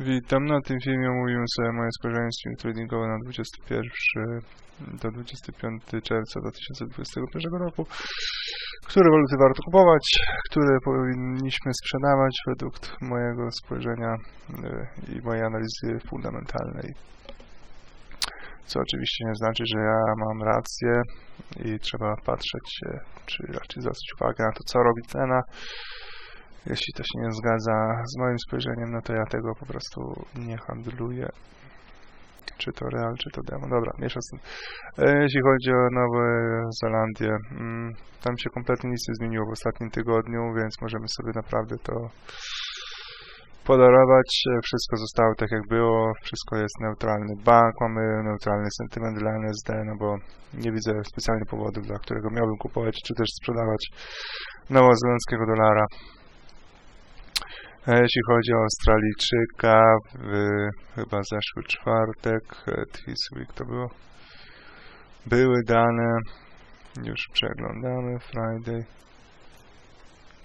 Witam, na tym filmie omówimy sobie moje spojrzenie tradingowe na 21 do 25 czerwca 2021 roku. Które waluty warto kupować, które powinniśmy sprzedawać według mojego spojrzenia y, i mojej analizy fundamentalnej. Co oczywiście nie znaczy, że ja mam rację i trzeba patrzeć, czy raczej zwracać uwagę na to, co robi cena, jeśli to się nie zgadza z moim spojrzeniem, no to ja tego po prostu nie handluję. Czy to real, czy to demo. Dobra, mniejsza z tym. E, Jeśli chodzi o Nową Zelandię, mm, tam się kompletnie nic nie zmieniło w ostatnim tygodniu, więc możemy sobie naprawdę to podarować. E, Wszystko zostało tak jak było, wszystko jest neutralny bank, mamy neutralny sentyment dla NSD, no bo nie widzę specjalnie powodu, dla którego miałbym kupować, czy też sprzedawać nowozelandzkiego dolara. A Jeśli chodzi o Australijczyka, w chyba zeszły czwartek, e, this week to było, były dane, już przeglądamy, Friday,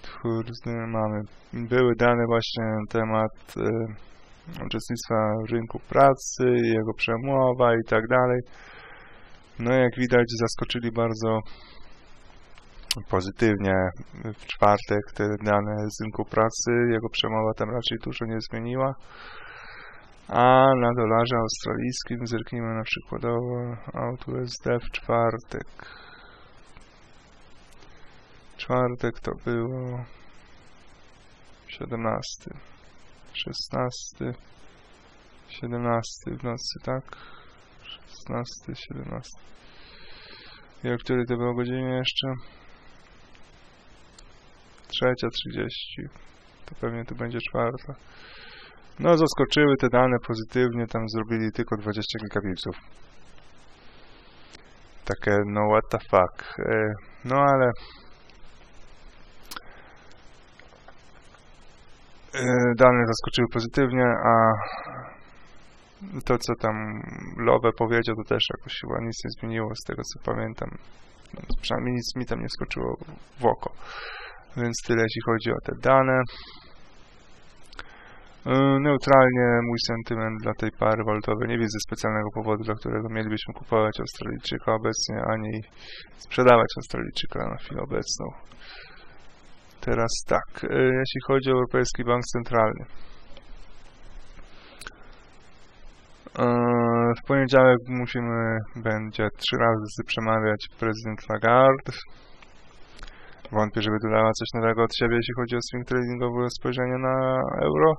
Thursday, mamy, były dane właśnie na temat e, uczestnictwa w rynku pracy, jego przemowa i tak dalej. No jak widać zaskoczyli bardzo pozytywnie w czwartek te dane z rynku pracy. Jego przemowa tam raczej dużo nie zmieniła. A na dolarze australijskim zerknijmy na przykładowo out USD w czwartek. Czwartek to było 17, 16, 17 w nocy, tak? 16, 17. I o której to było godzinie jeszcze? Trzecia 30. To pewnie to będzie czwarta. No, zaskoczyły te dane pozytywnie, tam zrobili tylko 20 kilka pipsów. Takie, no what the fuck. E, No ale... e, Dane zaskoczyły pozytywnie, a to co tam Lowe powiedział, to też jakoś chyba nic nie zmieniło z tego co pamiętam. No, przynajmniej nic mi tam nie skoczyło w oko. Więc tyle jeśli chodzi o te dane. Yy, Neutralnie mój sentyment dla tej pary walutowej. Nie widzę specjalnego powodu, dla którego mielibyśmy kupować Australijczyka obecnie, ani sprzedawać Australijczyka na chwilę obecną. Teraz tak, yy, jeśli chodzi o Europejski Bank Centralny. Yy, W poniedziałek musimy, będzie trzy razy przemawiać prezydent Lagarde. Wątpię, żeby dodała coś nowego od siebie, jeśli chodzi o swing tradingowe spojrzenie na euro.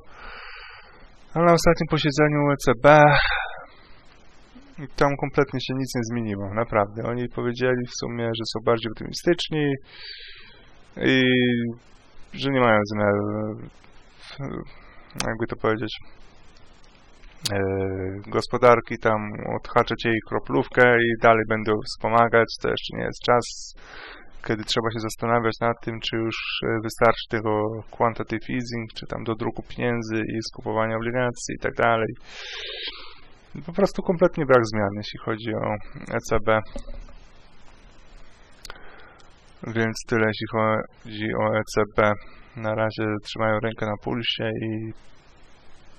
Ale na ostatnim posiedzeniu ECB tam kompletnie się nic nie zmieniło, naprawdę. Oni powiedzieli w sumie, że są bardziej optymistyczni i że nie mają zamiaru, jakby to powiedzieć, e, gospodarki tam odhaczyć jej kroplówkę i dalej będą wspomagać. To jeszcze nie jest czas kiedy trzeba się zastanawiać nad tym, czy już e, wystarczy tego quantitative easing, czy tam do druku pieniędzy i skupowania obligacji i tak dalej. Po prostu kompletnie brak zmian, jeśli chodzi o ECB. Więc tyle, jeśli chodzi o ECB. Na razie trzymają rękę na pulsie i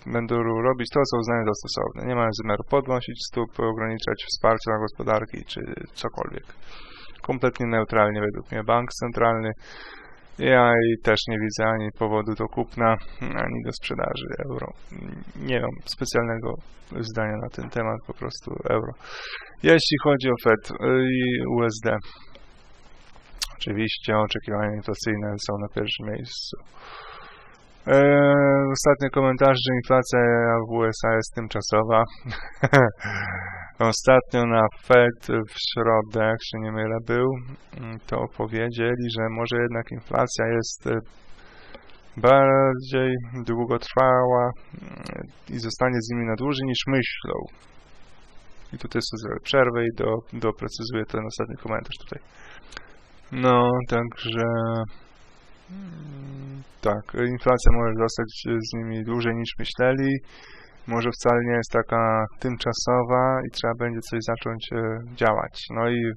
będą robić to, co uznają za stosowne. Nie mają zamiaru podnosić stóp, ograniczać wsparcia na gospodarki, czy cokolwiek kompletnie neutralnie według mnie bank centralny. Ja i też nie widzę ani powodu do kupna, ani do sprzedaży euro. Nie mam specjalnego zdania na ten temat, po prostu euro. Jeśli chodzi o Fed i USD, oczywiście oczekiwania inflacyjne są na pierwszym miejscu. Eee, ostatni komentarz, że inflacja w USA jest tymczasowa. Ostatnio na Fed w środę, jak się nie mylę, był, mm, to powiedzieli, że może jednak inflacja jest e, bardziej długotrwała mm, i zostanie z nimi na dłużej niż myślą. I tutaj sobie przerwę i do, doprecyzuję ten ostatni komentarz tutaj. No, także mm, tak, inflacja może zostać z nimi dłużej niż myśleli może wcale nie jest taka tymczasowa i trzeba będzie coś zacząć e, działać. No i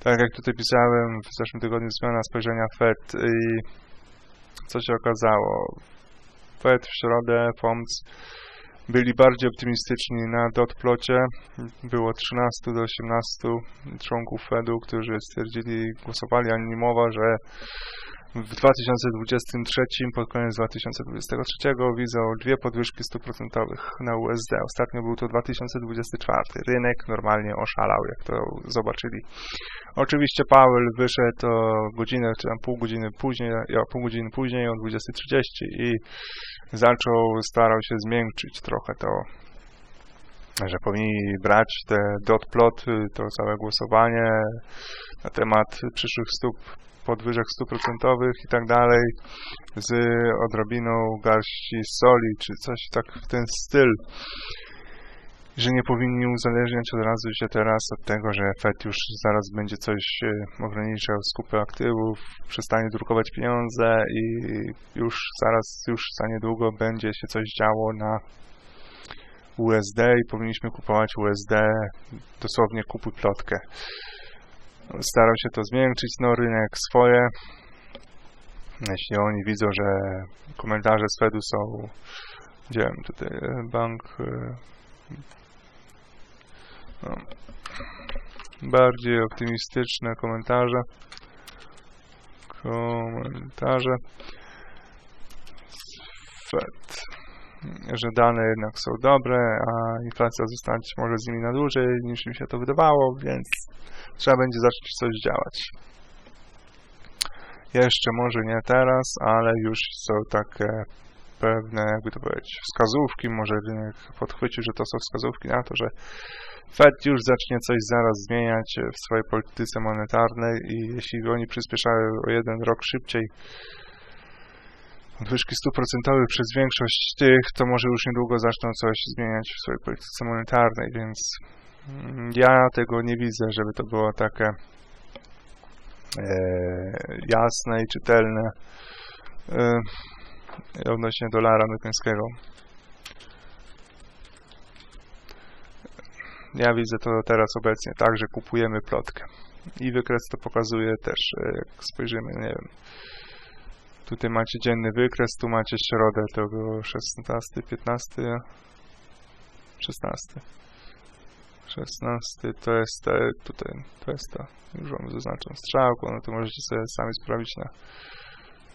tak jak tutaj pisałem w zeszłym tygodniu zmiana spojrzenia Fed i co się okazało? Fed w środę, FOMC byli bardziej optymistyczni na dotplocie. Było 13 do 18 członków Fedu, którzy stwierdzili, głosowali anonimowo, że w 2023, pod koniec 2023 widzą dwie podwyżki stóp procentowych na USD. Ostatnio był to 2024. Rynek normalnie oszalał, jak to zobaczyli. Oczywiście Powell wyszedł o godzinę, czy tam pół godziny później, ja, pół godziny później o 20.30 i zaczął, starał się zmiękczyć trochę to, że powinni brać te dot plot, to całe głosowanie na temat przyszłych stóp podwyżek stóp procentowych i tak dalej z odrobiną garści soli, czy coś tak w ten styl że nie powinni uzależniać od razu się teraz od tego, że Fed już zaraz będzie coś e, ograniczał skupy aktywów, przestanie drukować pieniądze i już zaraz, już za niedługo będzie się coś działo na USD i powinniśmy kupować USD dosłownie kupuj plotkę. Starał się to zmiękczyć, no rynek swoje. Jeśli oni widzą, że komentarze z Fedu są, gdzie tutaj e, bank e, no, bardziej optymistyczne komentarze. Komentarze. Fed. Że dane jednak są dobre, a inflacja zostać może z nimi na dłużej niż im się to wydawało, więc trzeba będzie zacząć coś działać. Jeszcze może nie teraz, ale już są takie pewne, jakby to powiedzieć, wskazówki, może rynek podchwycił, że to są wskazówki na to, że Fed już zacznie coś zaraz zmieniać w swojej polityce monetarnej i jeśli oni przyspieszają o jeden rok szybciej podwyżki stóp procentowych przez większość tych, to może już niedługo zaczną coś zmieniać w swojej polityce monetarnej, więc mm, ja tego nie widzę, żeby to było takie e, jasne i czytelne e, odnośnie dolara amerykańskiego. Ja widzę to teraz obecnie tak, że kupujemy plotkę. I wykres to pokazuje też, e, jak spojrzymy, nie wiem. Tutaj macie dzienny wykres, tu macie środę, to było 16, 15, 16. 16 to jest te, tutaj, to jest to, już wam zaznaczam strzałką, no to możecie sobie sami sprawdzić na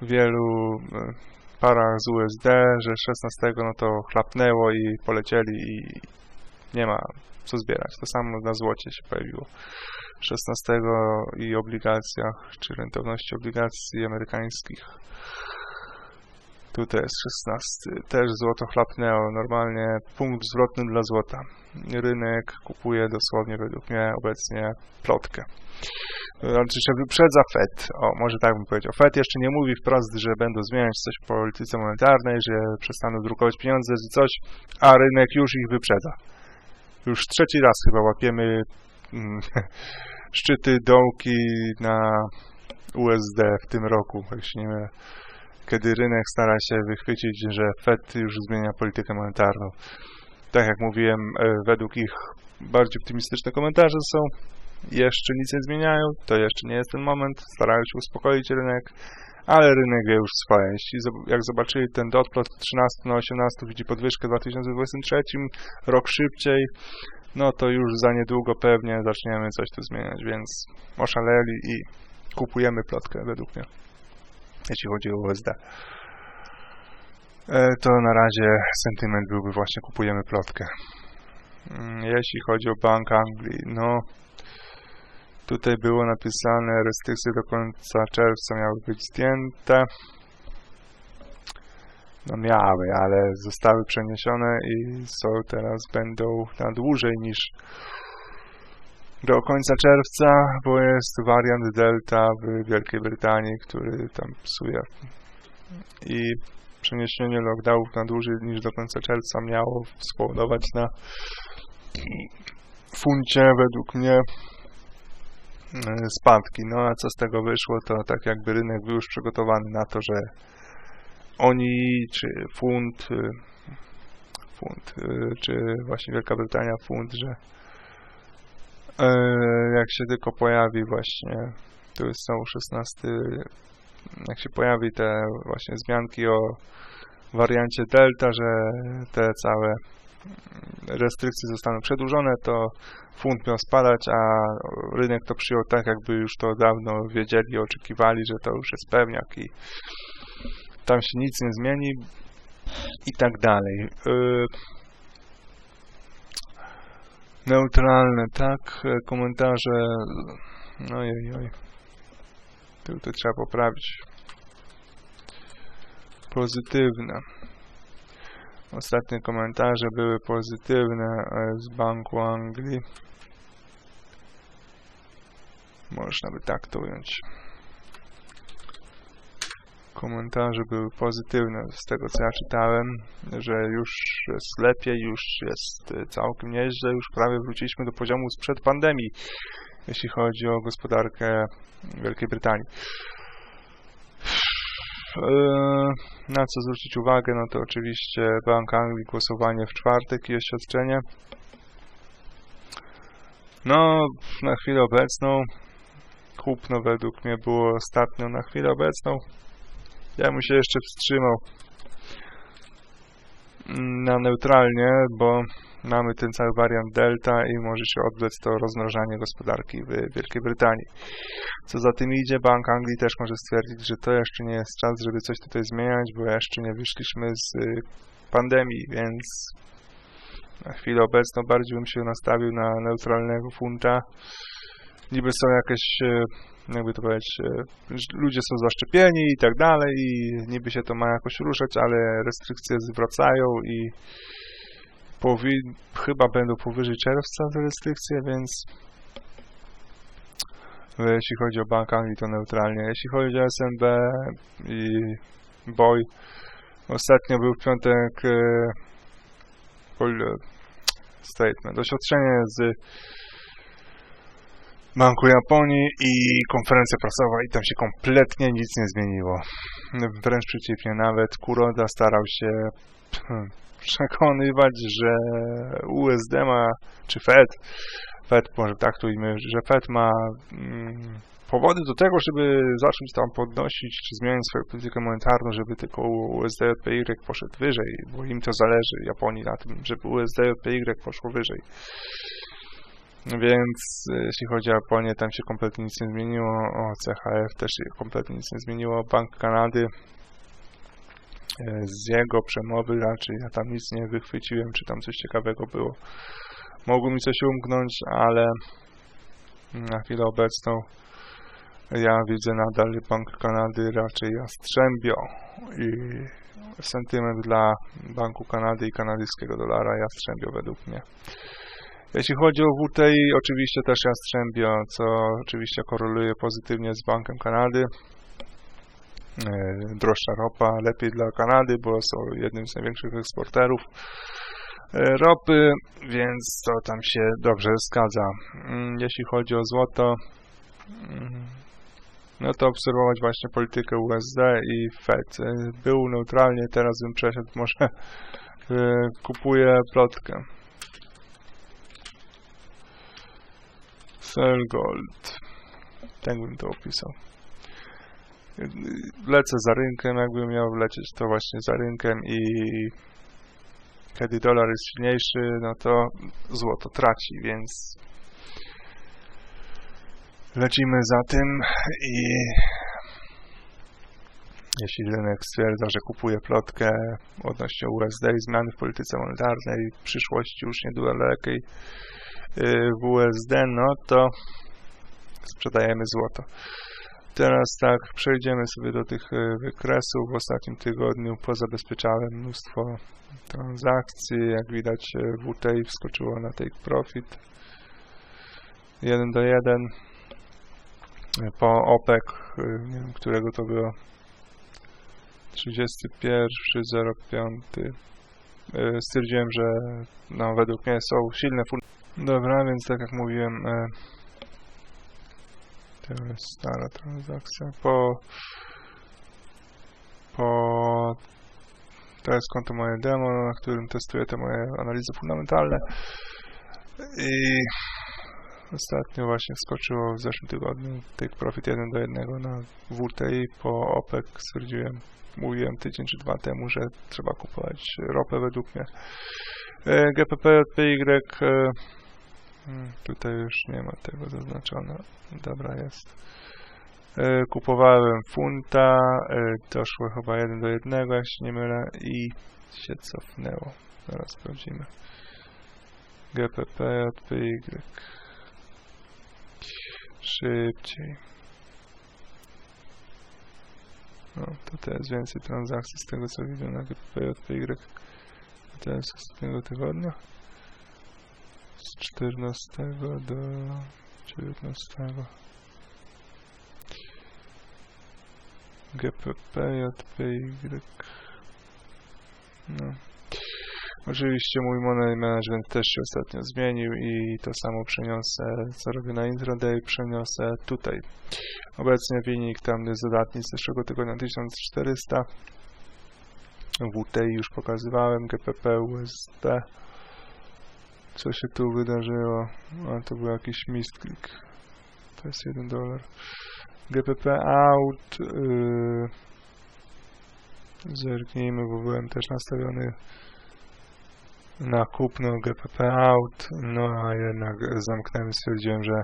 wielu e, parach z USD, że 16 no to chlapnęło i polecieli i nie ma co zbierać. To samo na złocie się pojawiło. 16 i obligacjach, czy rentowności obligacji amerykańskich. Tutaj jest 16. Też złoto chlapnęło. Normalnie punkt zwrotny dla złota. Rynek kupuje dosłownie według mnie obecnie plotkę. Znaczy, że wyprzedza FED. O, może tak bym powiedział. FED jeszcze nie mówi wprost, że będą zmieniać coś w polityce monetarnej, że przestaną drukować pieniądze, czy coś, a rynek już ich wyprzedza. Już trzeci raz chyba łapiemy mm, szczyty, dołki na USD w tym roku, jeśli nie mylę, kiedy rynek stara się wychwycić, że Fed już zmienia politykę monetarną. Tak jak mówiłem, e, według ich bardziej optymistyczne komentarze są, jeszcze nic nie zmieniają, to jeszcze nie jest ten moment, starają się uspokoić rynek, ale rynek wie już swoje. Jeśli jak zobaczyli ten dotplot 13 na 18 widzi podwyżkę w 2023, rok szybciej, no to już za niedługo pewnie zaczniemy coś tu zmieniać, więc oszaleli i kupujemy plotkę według mnie, jeśli chodzi o USD. E, to na razie sentyment byłby właśnie kupujemy plotkę. Mm, jeśli chodzi o Bank Anglii, no Tutaj było napisane, restrykcje do końca czerwca miały być zdjęte. No miały, ale zostały przeniesione i są teraz będą na dłużej niż do końca czerwca, bo jest wariant Delta w Wielkiej Brytanii, który tam psuje. I przeniesienie lockdownów na dłużej niż do końca czerwca miało spowodować na funcie według mnie E, spadki. No a co z tego wyszło, to tak jakby rynek był już przygotowany na to, że oni, czy funt, e, funt, e, czy właśnie Wielka Brytania funt, że jak się tylko pojawi właśnie, tu są 16, jak się pojawi te właśnie zmianki o wariancie Delta, że te całe restrykcje zostaną przedłużone, to funt miał spadać, a rynek to przyjął tak, jakby już to dawno wiedzieli, oczekiwali, że to już jest pewniak i tam się nic nie zmieni i tak dalej. Yy, neutralne, tak, e, komentarze, ojej, oj, to trzeba poprawić. Pozytywne. Ostatnie komentarze były pozytywne e, z Banku Anglii. Można by tak to ująć. Komentarze były pozytywne z tego co ja czytałem, że już jest lepiej, już jest e, całkiem nieźle, już prawie wróciliśmy do poziomu sprzed pandemii, jeśli chodzi o gospodarkę Wielkiej Brytanii. Eee, Na co zwrócić uwagę, no to oczywiście Bank Anglii, głosowanie w czwartek i oświadczenie. No, na chwilę obecną, kupno według mnie było ostatnio na chwilę obecną. Ja bym się jeszcze wstrzymał mm, na neutralnie, bo mamy ten cały wariant Delta i może się odbyć to rozmrażanie gospodarki w Wielkiej Brytanii. Co za tym idzie, Bank Anglii też może stwierdzić, że to jeszcze nie jest czas, żeby coś tutaj zmieniać, bo jeszcze nie wyszliśmy z y, pandemii, więc na chwilę obecną bardziej bym się nastawił na neutralnego funta. Niby są jakieś, y, jakby to powiedzieć, że ludzie są zaszczepieni i tak dalej i niby się to ma jakoś ruszać, ale restrykcje zwracają i powi- chyba będą powyżej czerwca te restrykcje, więc e, jeśli chodzi o Bank Anglii to neutralnie. Jeśli chodzi o SNB i BOY, ostatnio był w piątek e, statement, oświadczenie z Banku Japonii i konferencja prasowa i tam się kompletnie nic nie zmieniło. Wręcz przeciwnie, nawet Kuroda starał się hmm, przekonywać, że USD ma, czy Fed, Fed może tu ujmę, że Fed ma mm, powody do tego, żeby zacząć tam podnosić, czy zmieniać swoją politykę monetarną, żeby tylko USD PY poszedł wyżej, bo im to zależy, Japonii na tym, żeby USD PY poszło wyżej. Więc e, jeśli chodzi o Japonię, tam się kompletnie nic nie zmieniło, o CHF też się kompletnie nic nie zmieniło, Bank Kanady e, z jego przemowy raczej ja tam nic nie wychwyciłem, czy tam coś ciekawego było. Mogło mi coś umknąć, ale na chwilę obecną ja widzę nadal Bank Kanady raczej jastrzębio i sentyment dla Banku Kanady i kanadyjskiego dolara jastrzębio według mnie. Jeśli chodzi o WTI, oczywiście też jastrzębio, co oczywiście koreluje pozytywnie z Bankiem Kanady. E, Droższa ropa, lepiej dla Kanady, bo są jednym z największych eksporterów e, ropy, więc to tam się dobrze zgadza. Mm, Jeśli chodzi o złoto, mm, no to obserwować właśnie politykę USD i Fed. E, Był neutralnie, teraz bym przeszedł, może e, kupuję plotkę. Sell Gold. Tak bym to opisał. Lecę za rynkiem, jakbym miał lecieć to właśnie za rynkiem i kiedy dolar jest silniejszy, no to złoto traci, więc lecimy za tym i jeśli rynek stwierdza, że kupuje plotkę odnośnie USD i zmiany w polityce monetarnej, w przyszłości już niedalekiej w USD, no to sprzedajemy złoto. Teraz tak, przejdziemy sobie do tych y, wykresów. W ostatnim tygodniu pozabezpieczałem mnóstwo transakcji. Jak widać y, WTI wskoczyło na take profit 1 do 1 po OPEC, y, nie wiem którego to było 31.05 y, stwierdziłem, że no, według mnie są silne fundamenty. Dobra, więc tak jak mówiłem y, to jest stara transakcja po po to jest konto moje demo, na którym testuję te moje analizy fundamentalne i Ostatnio właśnie skoczyło w zeszłym tygodniu take profit 1 do 1 na WTI po OPEC stwierdziłem, mówiłem tydzień czy dwa temu, że trzeba kupować ropę według mnie. E, GPP JPY e, mm, tutaj już nie ma tego zaznaczone. Dobra jest. E, kupowałem funta, doszło chyba 1 do 1, jak się nie mylę i się cofnęło. Zaraz sprawdzimy. GPP JPY szybciej. No, tutaj jest więcej transakcji z tego co widzę na GPP JPY. To jest z ostatniego tygodnia. Z 14 do 19. GPP JPY. No. Oczywiście mój money management też się ostatnio zmienił i to samo przeniosę, co robię na intraday, przeniosę tutaj. Obecnie wynik tam jest dodatni z zeszłego tygodnia 1400. WTI już pokazywałem, GPP, USD. Co się tu wydarzyło? A to był jakiś mistklik. To jest 1 dolar. GPP out. Yy, zerknijmy, bo byłem też nastawiony na kupno GPP out, no a jednak zamknąłem, stwierdziłem, że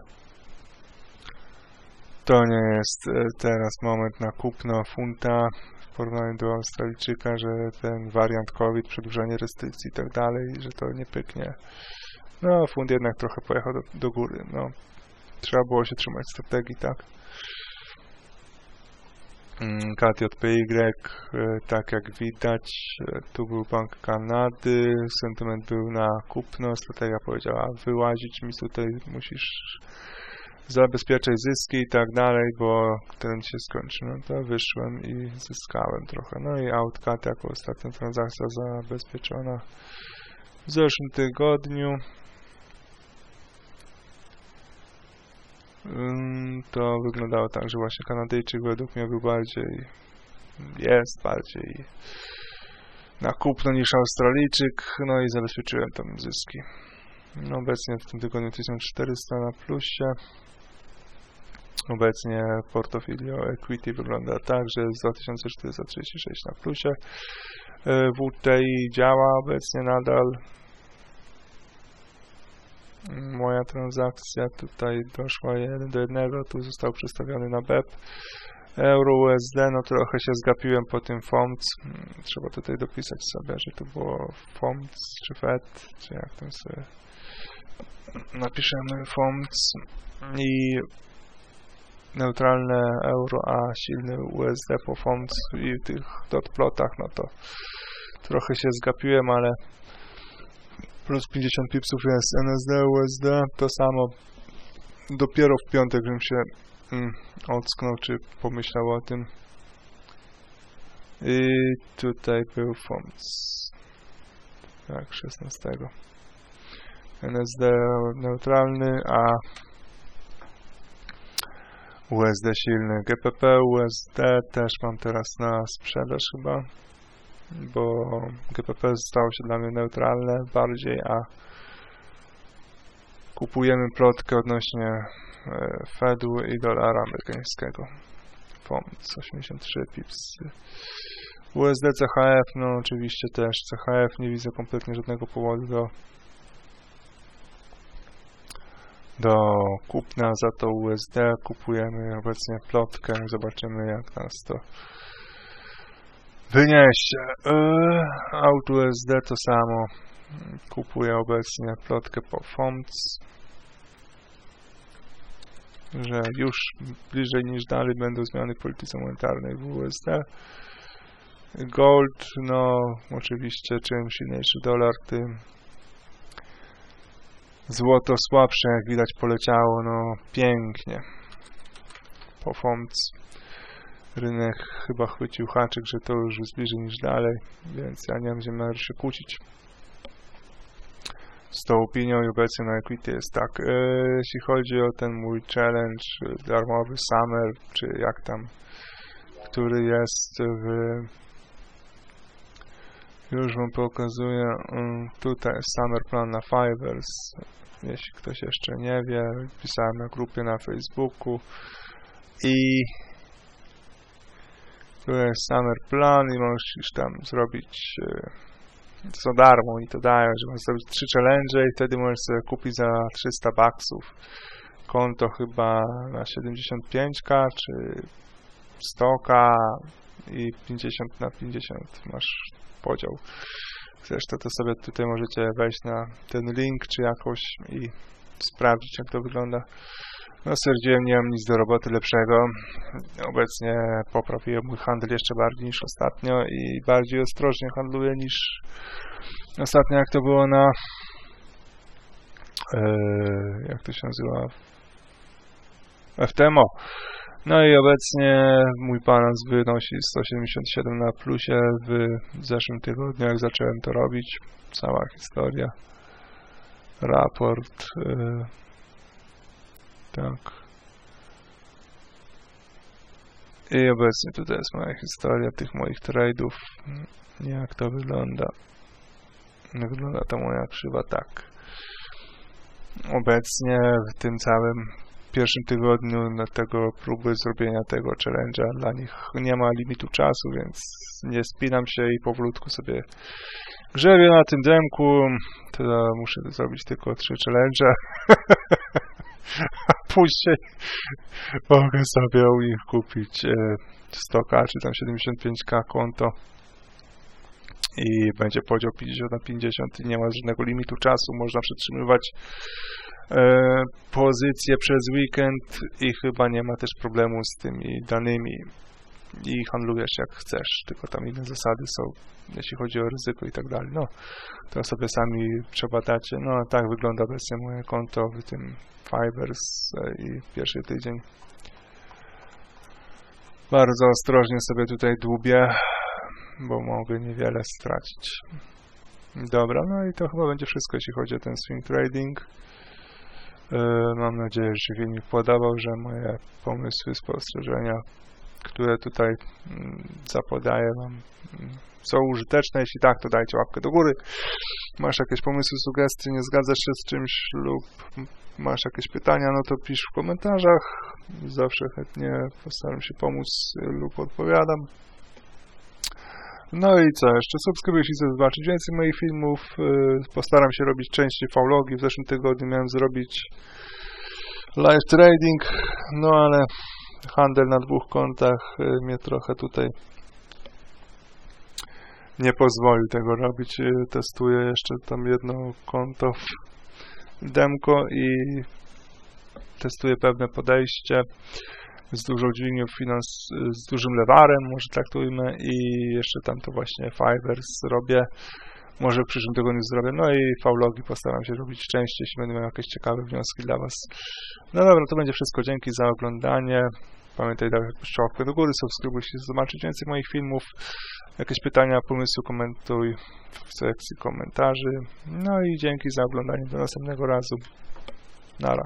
to nie jest e, teraz moment na kupno funta w porównaniu do Australijczyka, że ten wariant COVID, przedłużenie restrykcji i tak dalej, że to nie pyknie. No, funt jednak trochę pojechał do, do góry, no. Trzeba było się trzymać strategii, tak. Mm, KTJPY, e, tak jak widać, e, tu był Bank Kanady, sentyment był na kupno, strategia powiedziała wyłazić mi tutaj, musisz zabezpieczać zyski i tak dalej, bo ten się skończy. No to wyszłem i zyskałem trochę. No i Outcat jako ostatnia transakcja zabezpieczona w zeszłym tygodniu. To wyglądało tak, że właśnie Kanadyjczyk według mnie był bardziej, jest bardziej na kupno niż Australijczyk, no i zabezpieczyłem tam zyski. No obecnie w tym tygodniu 1400 na plusie. Obecnie portfolio equity wygląda tak, że jest 2436 na plusie. E, WTI działa obecnie nadal, moja transakcja tutaj doszła 1 do 1, tu został przestawiony na BEP. Euro USD, no trochę się zgapiłem po tym FOMC. Trzeba tutaj dopisać sobie, że to było FOMC czy FED, czy jak tam sobie napiszemy FOMC i neutralne euro, a silny USD po FOMC i tych dotplotach, no to trochę się zgapiłem, ale plus 50 pipsów jest NSD, USD, to samo dopiero w piątek bym się mm, ocknął, czy pomyślał o tym. I tutaj był FOMC. Tak, 16. NSD neutralny, a USD silny. GPP, USD też mam teraz na sprzedaż chyba bo GPP stało się dla mnie neutralne bardziej, a kupujemy plotkę odnośnie e, Fedu i dolara amerykańskiego. POMC 83 pips. USD CHF, no oczywiście też CHF, nie widzę kompletnie żadnego powodu do do kupna za to USD, kupujemy obecnie plotkę, zobaczymy jak nas to wyniesie. Yy, Auto USD to samo. Kupuję obecnie plotkę po FOMC, że już bliżej niż dalej będą zmiany polityce monetarnej w USD. Gold, no oczywiście czym silniejszy dolar, tym złoto słabsze, jak widać poleciało, no pięknie po FOMC rynek chyba chwycił haczyk, że to już jest bliżej niż dalej, więc ja nie wiem, należy się kłócić z tą opinią i obecnie na Equity jest tak. E, jeśli chodzi o ten mój challenge, darmowy summer, czy jak tam, który jest w już wam pokazuję, um, tutaj summer plan na Fivers, jeśli ktoś jeszcze nie wie, pisałem na grupie na Facebooku i tu jest Summer Plan i możesz tam zrobić za darmo, oni to dają, że możesz zrobić trzy challenge i wtedy możesz sobie kupić za 300 baksów konto chyba na 75k czy 100k i 50 na 50 masz podział. Chcesz to, to sobie tutaj możecie wejść na ten link czy jakoś i sprawdzić jak to wygląda. No stwierdziłem, nie mam nic do roboty lepszego. Obecnie poprawiłem mój handel jeszcze bardziej niż ostatnio i bardziej ostrożnie handluję niż ostatnio jak to było na e, jak to się nazywa FTMO. No i obecnie mój balans wynosi 177 na plusie w zeszłym tygodniu, jak zacząłem to robić. Cała historia. Raport. Yy, tak. I obecnie tutaj jest moja historia tych moich trade'ów. Jak to wygląda. Wygląda to moja krzywa tak. Obecnie w tym całym pierwszym tygodniu tego próby zrobienia tego challenge'a dla nich nie ma limitu czasu, więc nie spinam się i powolutku sobie grzebię na tym demku. To muszę zrobić tylko trzy challenge'e. A później mogę sobie u nich kupić 100k czy tam 75k konto i będzie podział 50 na 50 i nie ma żadnego limitu czasu, można przetrzymywać e, pozycję przez weekend i chyba nie ma też problemu z tymi danymi i handlujesz jak chcesz, tylko tam inne zasady są, jeśli chodzi o ryzyko i tak dalej. No, to sobie sami przebadacie. No, tak wygląda obecnie moje konto w tym Fibers e, i pierwszy tydzień. Bardzo ostrożnie sobie tutaj dłubię, bo mogę niewiele stracić. Dobra, no i to chyba będzie wszystko, jeśli chodzi o ten swing trading. Yy, mam nadzieję, że się filmik podobał, że moje pomysły, spostrzeżenia, które tutaj mm, zapodaję Wam mm, są użyteczne. Jeśli tak, to dajcie łapkę do góry. Masz jakieś pomysły, sugestie, nie zgadzasz się z czymś lub masz jakieś pytania, no to pisz w komentarzach. Zawsze chętnie postaram się pomóc lub odpowiadam. No i co, jeszcze subskrybuj, jeśli chcesz zobaczyć więcej moich filmów. Yy, Postaram się robić częściej vlogi. W zeszłym tygodniu miałem zrobić live trading, no ale handel na dwóch kontach yy, mnie trochę tutaj nie pozwolił tego robić. Yy, Testuję jeszcze tam jedno konto w demko i testuję pewne podejście z dużą dźwignią finans, z dużym lewarem, może traktujmy i jeszcze tam to właśnie Fivers robię. Może w przyszłym tygodniu zrobię. No i vlogi postaram się robić częściej, jeśli będę miał jakieś ciekawe wnioski dla Was. No dobra, to będzie wszystko. Dzięki za oglądanie. Pamiętaj dać łapkę do góry, subskrybuj się, zobaczyć więcej moich filmów. Jakieś pytania, pomysły komentuj w sekcji komentarzy. No i dzięki za oglądanie. Do następnego razu. Nara.